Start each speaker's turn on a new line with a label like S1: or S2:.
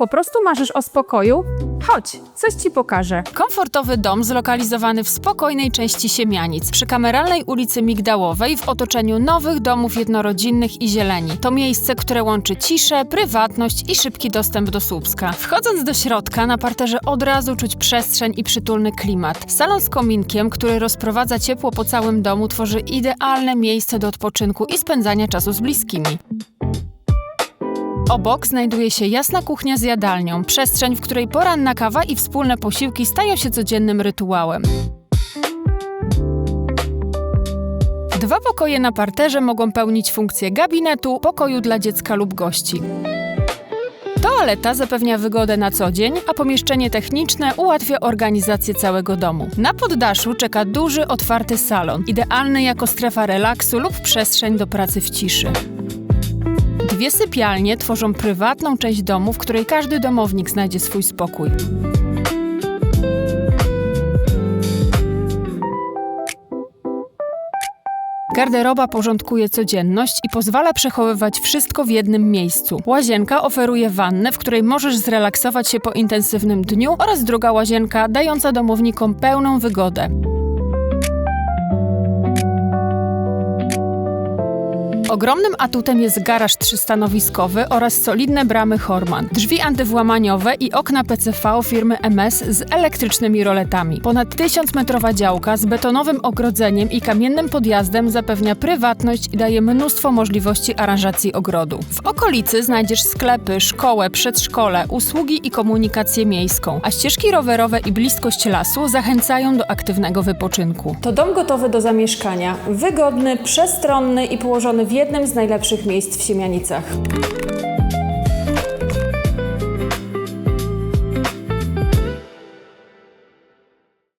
S1: po prostu marzysz o spokoju? Chodź, coś ci pokażę.
S2: Komfortowy dom zlokalizowany w spokojnej części Siemianic, przy kameralnej ulicy Migdałowej w otoczeniu nowych domów jednorodzinnych i zieleni. To miejsce, które łączy ciszę, prywatność i szybki dostęp do Słupska. Wchodząc do środka, na parterze od razu czuć przestrzeń i przytulny klimat. Salon z kominkiem, który rozprowadza ciepło po całym domu, tworzy idealne miejsce do odpoczynku i spędzania czasu z bliskimi. Obok znajduje się jasna kuchnia z jadalnią, przestrzeń, w której poranna kawa i wspólne posiłki stają się codziennym rytuałem. Dwa pokoje na parterze mogą pełnić funkcję gabinetu, pokoju dla dziecka lub gości. Toaleta zapewnia wygodę na co dzień, a pomieszczenie techniczne ułatwia organizację całego domu. Na poddaszu czeka duży, otwarty salon, idealny jako strefa relaksu lub przestrzeń do pracy w ciszy. Dwie sypialnie tworzą prywatną część domu, w której każdy domownik znajdzie swój spokój. Garderoba porządkuje codzienność i pozwala przechowywać wszystko w jednym miejscu. Łazienka oferuje wannę, w której możesz zrelaksować się po intensywnym dniu oraz druga łazienka dająca domownikom pełną wygodę. Ogromnym atutem jest garaż trzystanowiskowy oraz solidne bramy Horman, drzwi antywłamaniowe i okna PCV firmy MS z elektrycznymi roletami. Ponad 1000-metrowa działka z betonowym ogrodzeniem i kamiennym podjazdem zapewnia prywatność i daje mnóstwo możliwości aranżacji ogrodu. W okolicy znajdziesz sklepy, szkołę, przedszkole, usługi i komunikację miejską, a ścieżki rowerowe i bliskość lasu zachęcają do aktywnego wypoczynku.
S1: To dom gotowy do zamieszkania, wygodny, przestronny i położony w jednym z najlepszych miejsc w Siemianicach.